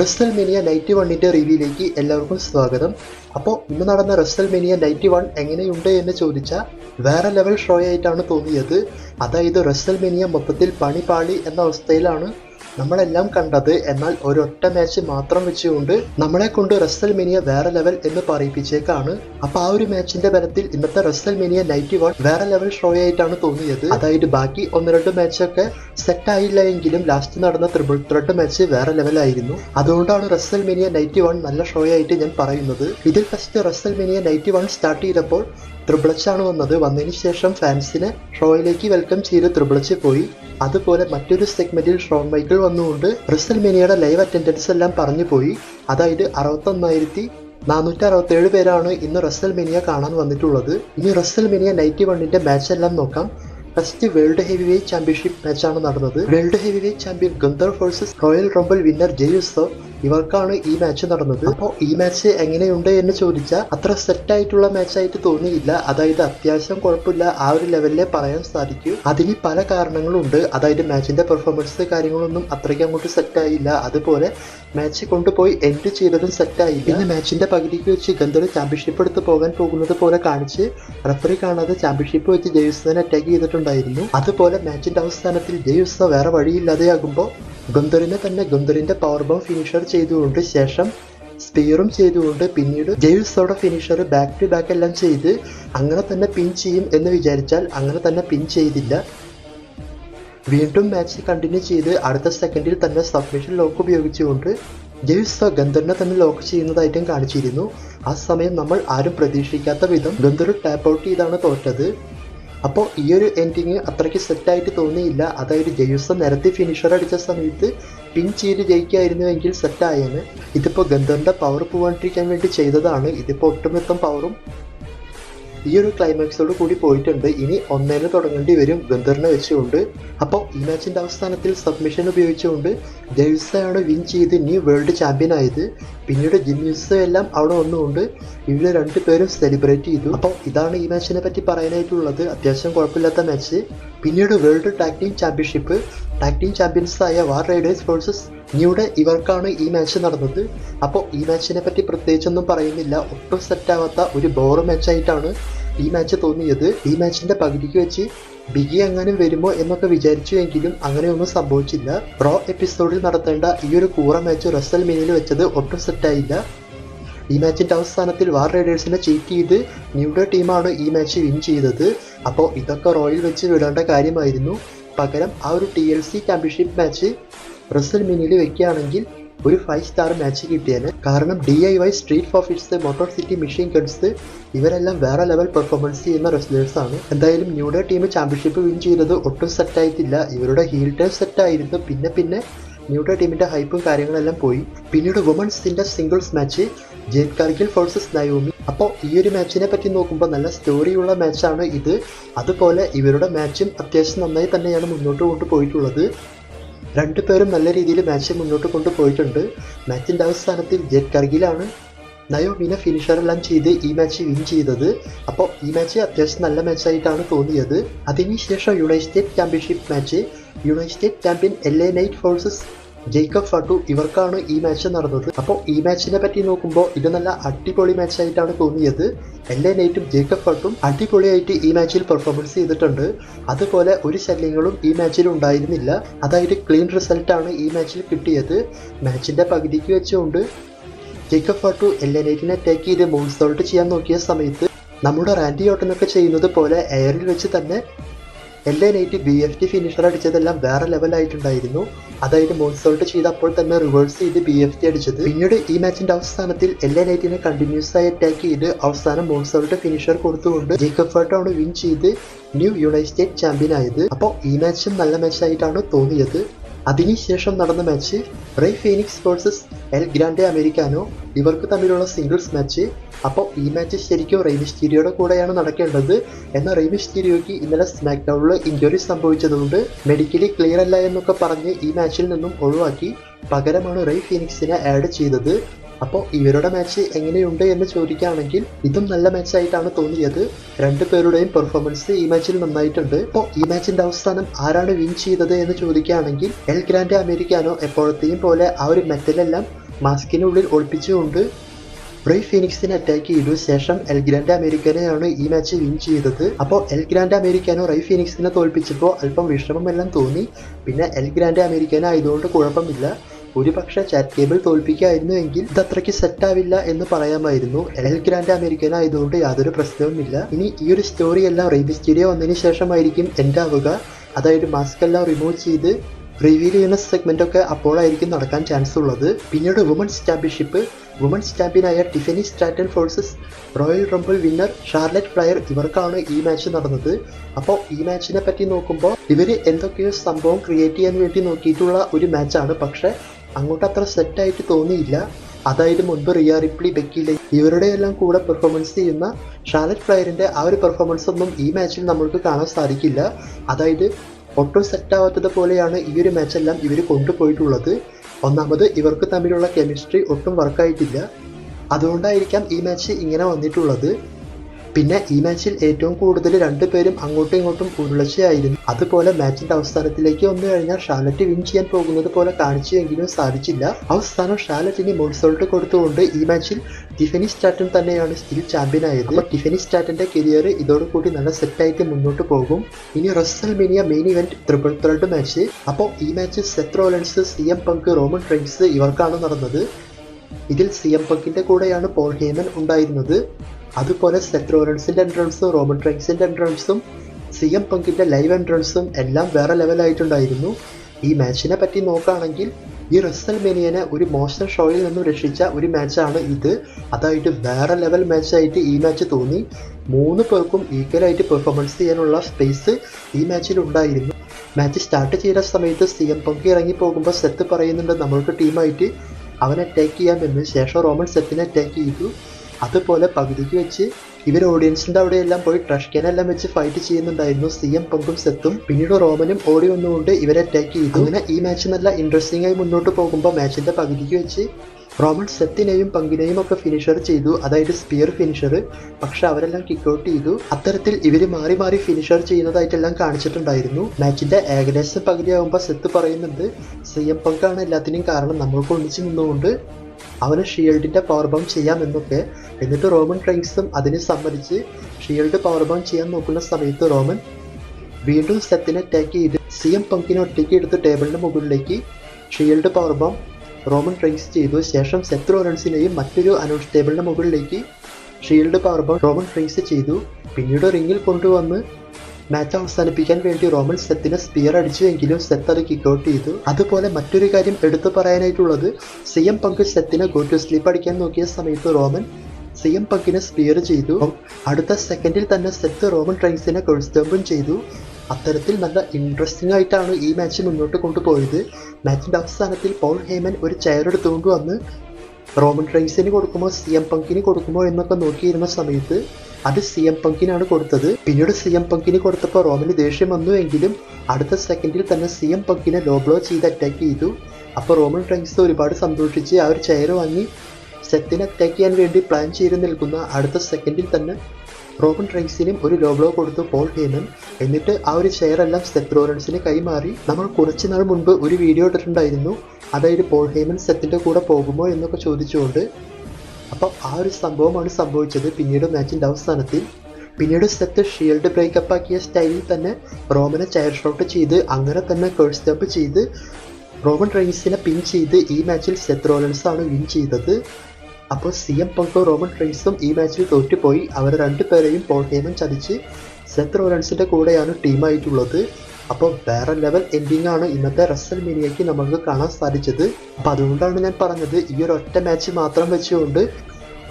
റെസ്റ്റൽ മിനിയ night വണ്ണിന്റെ റിവ്യൂയിലേക്ക് എല്ലാവർക്കും സ്വാഗതം. അപ്പോൾ ഇന്ന് നടന്ന റെസ്റ്റൽ മിനിയ നൈറ്റ് വൺ എങ്ങനെയുണ്ട് എന്ന് ചോദിച്ചാൽ വേറെ ലെവൽ ഷോ ആയിട്ടാണ് തോന്നിയത്. അതായത് റെസ്റ്റൽ മിനിയ മൊത്തത്തിൽ പണി പാളി എന്ന അവസ്ഥയിലാണ് നമ്മളെല്ലാം കണ്ടത് എന്നാൽ ഒരൊറ്റ മാച്ച് മാത്രം വെച്ചുകൊണ്ട് നമ്മളെ കൊണ്ട് റസ്സൽ മിനിയ വേറെ ലെവൽ എന്ന് പറയിപ്പിച്ചേക്കാണ്. അപ്പൊ ആ ഒരു മാച്ചിന്റെ ബലത്തിൽ ഇന്നത്തെ റസ്സൽ മിനിയ നൈറ്റി വൺ വേറെ ലെവൽ ഷോ ആയിട്ടാണ് തോന്നിയത്. അതായത് ബാക്കി ഒന്ന് രണ്ട് മാച്ചൊക്കെ സെറ്റ് ആയില്ല എങ്കിലും ലാസ്റ്റ് നടന്ന ത്രിബിൾ ത്രെഡ് മാച്ച് വേറെ ലെവലായിരുന്നു അതുകൊണ്ടാണ് റസ്സൽ മിനിയ നൈറ്റി വൺ നല്ല ഷോ ആയിട്ട് ഞാൻ പറയുന്നത്. ഇതിൽ first WrestleMania ninety one start ചെയ്തപ്പോൾ ത്രിബിളച്ച് ആണ് വന്നത്. വന്നതിന് ശേഷം ഫാൻസിനെ ഷോയിലേക്ക് വെൽക്കം ചെയ്ത് ത്രിബിളച്ച് പോയി. അതുപോലെ മറ്റൊരു സെഗ്മെന്റിൽ ഷോൺ മൈക്കിൾ വന്നുകൊണ്ട് റിസൽ മിനിയുടെ ലൈവ് അറ്റൻഡൻസ് എല്ലാം പറഞ്ഞു പോയി. അതായത് അറുപത്തൊന്നായിരത്തി നാനൂറ്റി അറുപത്തേഴ് പേരാണ് ഇന്ന് റസൽ മിനിയ കാണാൻ വന്നിട്ടുള്ളത്. ഇനി റസൽ മെനിയ നൈറ്റി വണ്ണിന്റെ മാച്ച് എല്ലാം നോക്കാം. First world heavy weight championship മാച്ചാണ് നടന്നത്. World heavy weight champion Gunther faces royal rumble winner Jey Uso ഇവർക്കാണ് ഈ മാച്ച് നടന്നത്. അപ്പോൾ ഈ മാച്ച് എങ്ങനെയുണ്ട് എന്ന് ചോദിച്ചാൽ അത്ര സെറ്റ് ആയിട്ടുള്ള മാച്ചായിട്ട് തോന്നിയില്ല. അതായത് അത്യാവശ്യം കുഴപ്പമില്ല. ആ ഒരു ലെവലിലെ പറയാൻ സാധിക്കും. അതിന് പല കാരണങ്ങളുണ്ട്. അതായത് മാച്ചിന്റെ പെർഫോമൻസ് കാര്യങ്ങളൊന്നും അത്രയ്ക്ക് അങ്ങോട്ട് സെറ്റ് ആയില്ല. അതുപോലെ മാച്ച് കൊണ്ടുപോയി എൻഡ് ചെയ്തതും സെറ്റ് ആയി പിന്നെ മാച്ചിന്റെ പകുതിക്ക് വെച്ച് ഗന്ധർ ചാമ്പ്യൻഷിപ്പ് എടുത്ത് പോകാൻ പോകുന്നത് പോലെ കാണിച്ച് റഫറി കാണാതെ ചാമ്പ്യൻഷിപ്പ് വെച്ച് ജെയുസിനെ അറ്റാക്ക് ചെയ്തിട്ടുണ്ടായിരുന്നു. അതുപോലെ മാച്ചിന്റെ അവസാനത്തിൽ ജെയുസ വേറെ വഴിയില്ലാതെയാകുമ്പോൾ ഗന്ധറിനെ തന്നെ ഗുന്തറിന്റെ പവർ ബോം ഫിനിഷർ ചെയ്തുകൊണ്ട് ശേഷം സ്പീറും ചെയ്തുകൊണ്ട് പിന്നീട് ജെയ്സോടെ ഫിനിഷർ ബാക്ക് ടു ബാക്ക് എല്ലാം ചെയ്ത് അങ്ങനെ തന്നെ പിൻ ചെയ്യും എന്ന് വിചാരിച്ചാൽ അങ്ങനെ തന്നെ പിൻ ചെയ്തില്ല. വീണ്ടും മാച്ച് കണ്ടിന്യൂ ചെയ്ത് അടുത്ത സെക്കൻഡിൽ തന്നെ സബ്മിഷൻ ലോക്ക് ഉപയോഗിച്ചുകൊണ്ട് ജെയ്സോ ഗന്ധറിനെ തന്നെ ലോക്ക് ചെയ്യുന്നതായിട്ടും കാണിച്ചിരുന്നു. ആ സമയം നമ്മൾ ആരും പ്രതീക്ഷിക്കാത്ത വിധം ഗന്ധർ ടാപ്പ് ഔട്ട് ചെയ്താണ് തോറ്റത്. അപ്പോൾ ഈ ഒരു എൻഡിങ് അത്രയ്ക്ക് സെറ്റായിട്ട് തോന്നിയില്ല. അതായത് ജയൂസ നിരത്തി ഫിനിഷർ അടിച്ച സമയത്ത് പിൻ ചെയ്ത് ജയിക്കായിരുന്നുവെങ്കിൽ സെറ്റായെന്ന് ഇതിപ്പോൾ ഗന്ധറിന്റെ പവർ പോകാണ്ടിരിക്കാൻ വേണ്ടി ചെയ്തതാണ്. ഇതിപ്പോൾ ഒട്ടുമൊത്തം പവറും ഈ ഒരു ക്ലൈമാക്സോട് കൂടി പോയിട്ടുണ്ട്. ഇനി ഒന്നേന്ന് തുടങ്ങേണ്ടി വരും. ഗന്ധറിനെ വെച്ചുകൊണ്ട്. അപ്പോൾ ഈ മാച്ചിന്റെ അവസാനത്തിൽ സബ്മിഷൻ ഉപയോഗിച്ചുകൊണ്ട് ജെയ്സയാണ് വിൻ ചെയ്ത് ന്യൂ വേൾഡ് ചാമ്പ്യൻ ആയത്. പിന്നീട് ജിമ്യൂസ് എല്ലാം അവിടെ വന്നുകൊണ്ട് ഇവർ രണ്ടുപേരും സെലിബ്രേറ്റ് ചെയ്തു. അപ്പോൾ ഇതാണ് ഈ മാച്ചിനെ പറ്റി പറയാനായിട്ടുള്ളത്. അത്യാവശ്യം കുഴപ്പമില്ലാത്ത മാച്ച് പിന്നീട് world tag team championship tag team champions ആയ വാർ റൈഡേഴ്സ് വേഴ്സസ് ന്യൂഡെ ഇവർക്കാണ് ഈ മാച്ച് നടന്നത്. അപ്പോൾ ഈ മാച്ചിനെ പറ്റി പ്രത്യേകിച്ചൊന്നും പറയുന്നില്ല. ഒട്ടും സെറ്റാവാത്ത ഒരു ബോർ മാച്ചായിട്ടാണ് ഈ മാച്ച് തോന്നിയത്. ഈ മാച്ചിന്റെ പകുതിക്ക് വെച്ച് ബിഗി എങ്ങാനും വരുമോ എന്നൊക്കെ വിചാരിച്ചു വിചാരിച്ചുവെങ്കിലും അങ്ങനെയൊന്നും സംഭവിച്ചില്ല. റോ എപ്പിസോഡിൽ നടത്തേണ്ട ഈ ഒരു കൂറ മാച്ച് റസൽ മിനിയിൽ വെച്ചത് ഒട്ടും സെറ്റായില്ല ഈ മാച്ചിന്റെ അവസാനത്തിൽ വാർ റൈഡേഴ്സിനെ ചീറ്റ് ചെയ്ത് ന്യൂഡോ ടീമാണ് ഈ മാച്ച് വിൻ ചെയ്തത്. അപ്പോൾ ഇതൊക്കെ റോയിൽ വെച്ച് വിടേണ്ട കാര്യമായിരുന്നു. പകരം ആ ഒരു T L C championship match Russell മിനിയിൽ വെക്കുകയാണെങ്കിൽ ഒരു ഫൈവ് സ്റ്റാർ മാച്ച് കിട്ടിയേനെ. കാരണം D I Y street profits motor city machine guns ഇവരെല്ലാം വേറെ ലെവൽ പെർഫോമൻസ് ചെയ്യുന്ന റെസ്ലേഴ്സ് ആണ്. എന്തായാലും ന്യൂഡേ ടീം ചാമ്പ്യൻഷിപ്പ് വിൻ ചെയ്തത് ഒട്ടും സെറ്റ് ആയിട്ടില്ല. ഇവരുടെ ഹീൽ ടൈം സെറ്റ് ആയിരുന്നു. പിന്നെ പിന്നെ ന്യൂഡേ ടീമിന്റെ ഹൈപ്പും കാര്യങ്ങളെല്ലാം പോയി. പിന്നീട് വുമൺസിന്റെ singles match Jade Cargill faces Naomi അപ്പോൾ ഈ ഒരു മാച്ചിനെ പറ്റി നോക്കുമ്പോൾ നല്ല സ്റ്റോറിയുള്ള മാച്ചാണ് ഇത്. അതുപോലെ ഇവരുടെ മാച്ചും അത്യാവശ്യം നന്നായി തന്നെയാണ് മുന്നോട്ട് കൊണ്ടുപോയിട്ടുള്ളത്. രണ്ടുപേരും നല്ല രീതിയിൽ മാച്ച് മുന്നോട്ട് കൊണ്ടുപോയിട്ടുണ്ട്. മാച്ചിന്റെ അവസാനത്തിൽ ജെറ്റ് കർഗിലാണ് നയോമിനെ ഫിനിഷറെല്ലാം ചെയ്ത് ഈ മാച്ച് വിൻ ചെയ്തത്. അപ്പോൾ ഈ മാച്ച് അത്യാവശ്യം നല്ല മാച്ചായിട്ടാണ് തോന്നിയത്. അതിനുശേഷം United championship match. United champion L A Knight faces Jacob Fatu ഇവർക്കാണ് ഈ മാച്ച് നടന്നത്. അപ്പോൾ ഈ മാച്ചിനെ പറ്റി നോക്കുമ്പോൾ ഇത് നല്ല അടിപൊളി മാച്ചായിട്ടാണ് തോന്നിയത്. എല്ലാ നൈറ്റും ജേക്കബ് ഫട്ടും അടിപൊളിയായിട്ട് ഈ മാച്ചിൽ പെർഫോമൻസ് ചെയ്തിട്ടുണ്ട്. അതുപോലെ ഒരു ശല്യങ്ങളും ഈ മാച്ചിൽ ഉണ്ടായിരുന്നില്ല. അതായത് ക്ലീൻ റിസൾട്ടാണ് ഈ മാച്ചിൽ കിട്ടിയത്. മാച്ചിന്റെ പകുതിക്ക് വെച്ചുകൊണ്ട് ജേക്കബ് ഫട്ടു എല്ലാ നൈറ്റിനെ അറ്റാക്ക് ചെയ്ത് മോൺസോൾട്ട് ചെയ്യാൻ നോക്കിയ സമയത്ത് നമ്മുടെ റാൻഡി ഓട്ടനൊക്കെ ചെയ്യുന്നത് പോലെ എയറിൽ വെച്ച് തന്നെ എല്ലാ Knight B F T finisher അടിച്ചതെല്ലാം വേറെ ലെവലായിട്ടുണ്ടായിരുന്നു അതായത് മോൺസോൾട്ട് ചെയ്ത് അപ്പോൾ തന്നെ റിവേഴ്സ് ചെയ്ത് ബി എഫ് ടി അടിച്ചത്. പിന്നീട് ഈ മാച്ചിന്റെ അവസാനത്തിൽ എല്ലാ നൈറ്റിനെ കണ്ടിന്യൂസ് ആയി അറ്റാക്ക് ചെയ്ത് അവസാനം മോൺസോൾട്ട് ഫിനിഷർ കൊടുത്തുകൊണ്ട് ജേക്കബ് ഫർട്ടാണ് വിൻ ചെയ്ത് ന്യൂ യുണൈറ്റഡ് ചാമ്പ്യൻ ആയത്. അപ്പോൾ ഈ മാച്ചും നല്ല മാച്ചായിട്ടാണ് തോന്നിയത്. അതിനുശേഷം നടന്ന match Rey Fenix versus El Grande Americano ഇവർക്ക് തമ്മിലുള്ള സിംഗിൾസ് മാച്ച് അപ്പോൾ ഈ മാച്ച് ശരിക്കും റെയ് മിസ്റ്റീരിയോയുടെ കൂടെയാണ് നടക്കേണ്ടത്. എന്നാൽ റെയ് മിസ്റ്റീരിയോയ്ക്ക് ഇന്നലെ സ്മാക്ക് ഡൗണിൽ ഇഞ്ചുറി സംഭവിച്ചതുകൊണ്ട് മെഡിക്കലി ക്ലിയർ അല്ല എന്നൊക്കെ പറഞ്ഞ് ഈ മാച്ചിൽ നിന്നും ഒഴിവാക്കി പകരമാണ് റെയ് ഫീനിക്സിനെ ആഡ് ചെയ്തത്. അപ്പോൾ ഇവരുടെ മാച്ച് എങ്ങനെയുണ്ട് എന്ന് ചോദിക്കുകയാണെങ്കിൽ ഇതും നല്ല മാച്ചായിട്ടാണ് തോന്നിയത്. രണ്ടു പേരുടെയും പെർഫോമൻസ് ഈ മാച്ചിൽ നന്നായിട്ടുണ്ട്. അപ്പോൾ ഈ മാച്ചിന്റെ അവസാനം ആരാണ് വിൻ ചെയ്തത് എന്ന് ചോദിക്കുകയാണെങ്കിൽ എൽ ഗ്രാൻഡ് അമേരിക്കാനോ എപ്പോഴത്തെയും പോലെ ആ ഒരു മെറ്റലെല്ലാം മാസ്കിനുള്ളിൽ ഒളിപ്പിച്ചുകൊണ്ട് ബ്രൈ ഫീനിക്സിനെ അറ്റാക്ക് ചെയ്തു. ശേഷം എൽ ഗ്രാൻഡ് അമേരിക്കനെയാണ് ഈ മാച്ച് വിൻ ചെയ്തത്. അപ്പോൾ എൽ ഗ്രാൻഡ് അമേരിക്കാനോ റൈ ഫീനിക്സിനെ തോൽപ്പിച്ചപ്പോൾ അല്പം വിഷമമെല്ലാം തോന്നി. പിന്നെ എൽ ഗ്രാൻഡ് അമേരിക്കനായതുകൊണ്ട് കുഴപ്പമില്ല. ഒരു പക്ഷേ ചാറ്റ് കേബിൾ തോൽപ്പിക്കായിരുന്നുവെങ്കിൽ ഇത് അത്രയ്ക്ക് സെറ്റാവില്ല എന്ന് പറയാമായിരുന്നു. എൽ ഗ്രാൻഡ് അമേരിക്കൻ ആയതുകൊണ്ട് യാതൊരു പ്രശ്നവുമില്ല. ഇനി ഈ ഒരു സ്റ്റോറി എല്ലാം വന്നതിന് ശേഷമായിരിക്കും എന്റെ ആവുക അതായത് മാസ്ക് എല്ലാം റിമൂവ് ചെയ്ത് റിവീൽ ചെയ്യുന്ന സെഗ്മെന്റ് ഒക്കെ അപ്പോഴായിരിക്കും നടക്കാൻ ചാൻസ് ഉള്ളത്. പിന്നീട് വുമൻസ് ചാമ്പ്യൻഷിപ്പ് വുമൻസ് ചാമ്പ്യനായ Tiffany Stratton faces royal rumble winner Charlotte Flair ഇവർക്കാണ് ഈ മാച്ച് നടന്നത്. അപ്പോൾ ഈ മാച്ചിനെ പറ്റി നോക്കുമ്പോൾ ഇവർ എന്തൊക്കെയോ സംഭവം ക്രിയേറ്റ് ചെയ്യാൻ വേണ്ടി നോക്കിയിട്ടുള്ള ഒരു മാച്ചാണ് പക്ഷേ അങ്ങോട്ട് അത്ര സെറ്റായിട്ട് തോന്നിയില്ല. അതായത് മുൻപ് റിയ റിപ്ലി ബെക്കിലെ ഇവരുടെ എല്ലാം കൂടെ പെർഫോമൻസ് ചെയ്യുന്ന ഷാലറ്റ് ഫ്ലയറിന്റെ ആ ഒരു പെർഫോമൻസ് ഒന്നും ഈ മാച്ചിൽ നമ്മൾക്ക് കാണാൻ സാധിക്കില്ല. അതായത് ഒട്ടും സെറ്റാവാത്തത് പോലെയാണ് ഈ ഒരു മാച്ചെല്ലാം ഇവർ കൊണ്ടുപോയിട്ടുള്ളത്. ഒന്നാമത് ഇവർക്ക് തമ്മിലുള്ള കെമിസ്ട്രി ഒട്ടും വർക്കായിട്ടില്ല അതുകൊണ്ടായിരിക്കാം ഈ മാച്ച് ഇങ്ങനെ വന്നിട്ടുള്ളത്. പിന്നെ ഈ മാച്ചിൽ ഏറ്റവും കൂടുതൽ രണ്ടുപേരും അങ്ങോട്ടും ഇങ്ങോട്ടും ഉരുളച്ചയായിരുന്നു. അതുപോലെ മാച്ചിന്റെ അവസാനത്തിലേക്ക് വന്നു കഴിഞ്ഞാൽ ഷാലറ്റ് വിൻ ചെയ്യാൻ പോകുന്നത് പോലെ കാണിച്ചുവെങ്കിലും സാധിച്ചില്ല. അവസാനം ഷാലറ്റിന് മോൾസോൾട്ട് കൊടുത്തുകൊണ്ട് ഈ മാച്ചിൽ ടിഫനി സ്റ്റാറ്റൻ തന്നെയാണ് സ്റ്റിൽ ചാമ്പ്യൻ ആയത്. ടിഫനി സ്റ്റാറ്റന്റെ കരിയർ ഇതോടുകൂടി നല്ല സെറ്റായിട്ട് മുന്നോട്ട് പോകും. ഇനി WrestleMania main event triple threat match അപ്പോൾ ഈ match Seth Rollins C M Punk Roman Reigns ഇവർക്കാണ് നടന്നത്. ഇതിൽ സി എം പങ്കിന്റെ കൂടെയാണ് പോൾ ഹേമൻ ഉണ്ടായിരുന്നത്. അതുപോലെ റോലൻസിന്റെ എൻട്രൻസും റോമൻ ട്രെയിൻസിന്റെ എൻട്രൻസും സി എം പങ്കിന്റെ ലൈവ് എൻട്രൻസും എല്ലാം വേറെ ലെവലായിട്ടുണ്ടായിരുന്നു ഈ മാച്ചിനെ പറ്റി നോക്കുകയാണെങ്കിൽ ഈ റസൽ മെനിയനെ ഒരു മോശം ഷോയിൽ നിന്നും രക്ഷിച്ച ഒരു മാച്ചാണ് ഇത്. അതായിട്ട് വേറെ ലെവൽ മാച്ചായിട്ട് ഈ മാച്ച് തോന്നി. മൂന്ന് പേർക്കും ഈക്വലായിട്ട് പെർഫോമൻസ് ചെയ്യാനുള്ള സ്പേസ് ഈ മാച്ചിൽ ഉണ്ടായിരുന്നു. മാച്ച് സ്റ്റാർട്ട് ചെയ്ത സമയത്ത് സി എം പങ്ക് ഇറങ്ങി പോകുമ്പോൾ സെത്ത് പറയുന്നുണ്ട് നമ്മൾക്ക് ടീമായിട്ട് അവനെ അറ്റാക്ക് ചെയ്യാമെന്ന് ശേഷം റോമൻ സെത്തിനെ അറ്റാക്ക് ചെയ്തു. അതുപോലെ പകുതിക്ക് വെച്ച് ഇവർ ഓഡിയൻസിന്റെ അവിടെയെല്ലാം പോയി ട്രഷ് ട്രഷ്കനെല്ലാം വെച്ച് ഫൈറ്റ് ചെയ്യുന്നുണ്ടായിരുന്നു. സി എം പങ്കും സെത്തും. പിന്നീട് റോമനും ഓടി വന്നുകൊണ്ട് ഇവരെ അറ്റാക്ക് ചെയ്തു. അങ്ങനെ ഈ മാച്ച് നല്ല ഇൻട്രസ്റ്റിംഗ് ആയി മുന്നോട്ട് പോകുമ്പോൾ മാച്ചിന്റെ പകുതിക്ക് വെച്ച് റോമൻ സെത്തിനെയും പങ്കിനെയും ഒക്കെ ഫിനിഷർ ചെയ്തു. അതായത് സ്പിയർ ഫിനിഷർ പക്ഷെ അവരെല്ലാം കിക്ക് ഔട്ട് ചെയ്തു. അത്തരത്തിൽ ഇവർ മാറി മാറി ഫിനിഷർ ചെയ്യുന്നതായിട്ടെല്ലാം കാണിച്ചിട്ടുണ്ടായിരുന്നു. മാച്ചിന്റെ ഏകദേശം പകുതിയാകുമ്പോൾ സെത്ത് പറയുന്നുണ്ട്. സി എം പങ്കാണ് എല്ലാത്തിനും കാരണം. നമ്മൾക്ക് ഒന്നിച്ച് നിന്നുകൊണ്ട് അവന് ഷീൽഡിന്റെ പവർ ബം ചെയ്യാമെന്നൊക്കെ എന്നിട്ട് റോമൻ ട്രെയിൻസും അതിനെ സമ്മതിച്ച് ഷീൽഡ് പവർ ബോം ചെയ്യാൻ നോക്കുന്ന സമയത്ത് റോമൻ വീണ്ടും സെത്തിനെ അറ്റാക്ക് ചെയ്ത് സി എം പങ്കിനെ ഒറ്റയ്ക്ക് എടുത്ത് ടേബിളിന്റെ മുകളിലേക്ക് ഷീൽഡ് പവർ ബോം റോമൻ ട്രെയിൻസ് ചെയ്തു. ശേഷം സെത്ത് റോറൻസിനെയും മറ്റൊരു അനൗൺസ് ടേബിളിന്റെ മുകളിലേക്ക് ഷീൽഡ് പവർ ബോം റോമൻ ട്രെയിൻസ് ചെയ്തു. പിന്നീട് റിങ്ങിൽ കൊണ്ടുവന്ന് മാച്ച് അവസാനിപ്പിക്കാൻ വേണ്ടി റോമൻ സെത്തിന് സ്പിയർ അടിച്ചുവെങ്കിലും സെത്ത് അത് കിക്ക് ഔട്ട് ചെയ്തു. അതുപോലെ മറ്റൊരു കാര്യം എടുത്തു പറയാനായിട്ടുള്ളത് സി എം പങ്ക് സെത്തിന് ഗോ ടു സ്ലീപ്പ് അടിക്കാൻ നോക്കിയ സമയത്ത് റോമൻ സി എം പങ്കിനെ സ്പിയർ ചെയ്തു. അടുത്ത സെക്കൻഡിൽ തന്നെ സെത്ത് റോമൻ ട്രൈൻസിനെ കൊൾസ്റ്റംപും ചെയ്തു. അത്തരത്തിൽ നല്ല ഇൻട്രസ്റ്റിംഗ് ആയിട്ടാണ് ഈ മാച്ച് മുന്നോട്ട് കൊണ്ടുപോയത്. മാച്ചിന്റെ അവസാനത്തിൽ പോൾ ഹേമൻ ഒരു ചെയർ എടുത്തുകൊണ്ട് വന്ന് റോമൻ റൈസിന് കൊടുക്കുമോ സി എം പങ്കിന് കൊടുക്കുമോ എന്നൊക്കെ നോക്കിയിരുന്ന സമയത്ത് അത് സി എം പങ്കിനാണ് കൊടുത്തത്. പിന്നീട് സി എം പങ്കിന് കൊടുത്തപ്പോൾ റോമിന് ദേഷ്യം വന്നു എങ്കിലും അടുത്ത സെക്കൻഡിൽ തന്നെ സി എം പങ്കിനെ ലോ ബ്ലോ ചെയ്ത് അറ്റാക്ക് ചെയ്തു. അപ്പോൾ റോമൻ റൈൻസ് ഒരുപാട് സന്തോഷിച്ച് ആ ഒരു ചെയർ വാങ്ങി. സെത്തിനെ അറ്റാക്ക് ചെയ്യാൻ വേണ്ടി പ്ലാൻ ചെയ്ത് നിൽക്കുന്ന അടുത്ത സെക്കൻഡിൽ തന്നെ റോബൻ റൈസിനും ഒരു ലോ ബ്ലോ കൊടുത്തു പോൾ ഹേമൻ. എന്നിട്ട് ആ ഒരു ചെയറെല്ലാം സെത്ത് റോറൻസിന് കൈമാറി. നമ്മൾ കുറച്ച് നാൾ മുൻപ് ഒരു വീഡിയോ ഇട്ടിട്ടുണ്ടായിരുന്നു. അതായത് പോൾ ഹേമൻ സെത്തിന്റെ കൂടെ പോകുമോ എന്നൊക്കെ ചോദിച്ചുകൊണ്ട് അപ്പോൾ ആ ഒരു സംഭവമാണ് സംഭവിച്ചത്. പിന്നീട് മാച്ചിന്റെ അവസാനത്തിൽ പിന്നീട് സെത്ത് ഷീൽഡ് ബ്രേക്കപ്പ് ആക്കിയ സ്റ്റൈലിൽ തന്നെ റോമനെ ചെയർ ഷോട്ട് ചെയ്ത് അങ്ങനെ തന്നെ കേഴ്സ് സ്റ്റംപ് ചെയ്ത് റോമൻ റെയിൻസിനെ പിൻ ചെയ്ത് ഈ മാച്ചിൽ സെത്ത് റോലൻസ് ആണ് വിൻ ചെയ്തത്. അപ്പോൾ സി എം പങ്കോ റോമൻ റെയിൻസും ഈ മാച്ചിൽ തോറ്റുപോയി. അവർ രണ്ടുപേരെയും പോൾ ഹേമൻ ചതിച്ച് സെത്ത് റോലൻസിന്റെ കൂടെയാണ് ടീമായിട്ടുള്ളത് അപ്പോൾ വേറെ ലെവൽ എൻഡിങ് ആണ് ഇന്നത്തെ റസൽ മിനിയയ്ക്ക് നമുക്ക് കാണാൻ സാധിച്ചത്. അപ്പോൾ അതുകൊണ്ടാണ് ഞാൻ പറഞ്ഞത് ഈ ഒരു ഒറ്റ മാച്ച് മാത്രം വെച്ചുകൊണ്ട്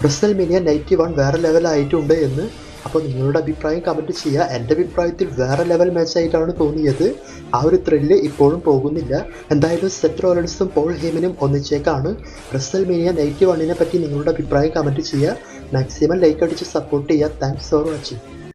റസൽ മിനിയ നൈറ്റി വൺ വേറെ ലെവലായിട്ടുണ്ട് എന്ന്. അപ്പോൾ നിങ്ങളുടെ അഭിപ്രായം കമന്റ് ചെയ്യുക. എന്റെ അഭിപ്രായത്തിൽ വേറെ ലെവൽ മാച്ച് ആയിട്ടാണ് തോന്നിയത്. ആ ഒരു ത്രില്ല് ഇപ്പോഴും പോകുന്നില്ല. എന്തായാലും സെറ്റ് റോലൻസും പോൾ ഹേമനും ഒന്നിച്ചേക്കാണ്. റസൽ മീനിയ നൈറ്റി വണ്ണിനെ പറ്റി നിങ്ങളുടെ അഭിപ്രായം കമന്റ് ചെയ്യുക. മാക്സിമം ലൈക്ക് അടിച്ച് സപ്പോർട്ട് ചെയ്യുക. Thanks for watching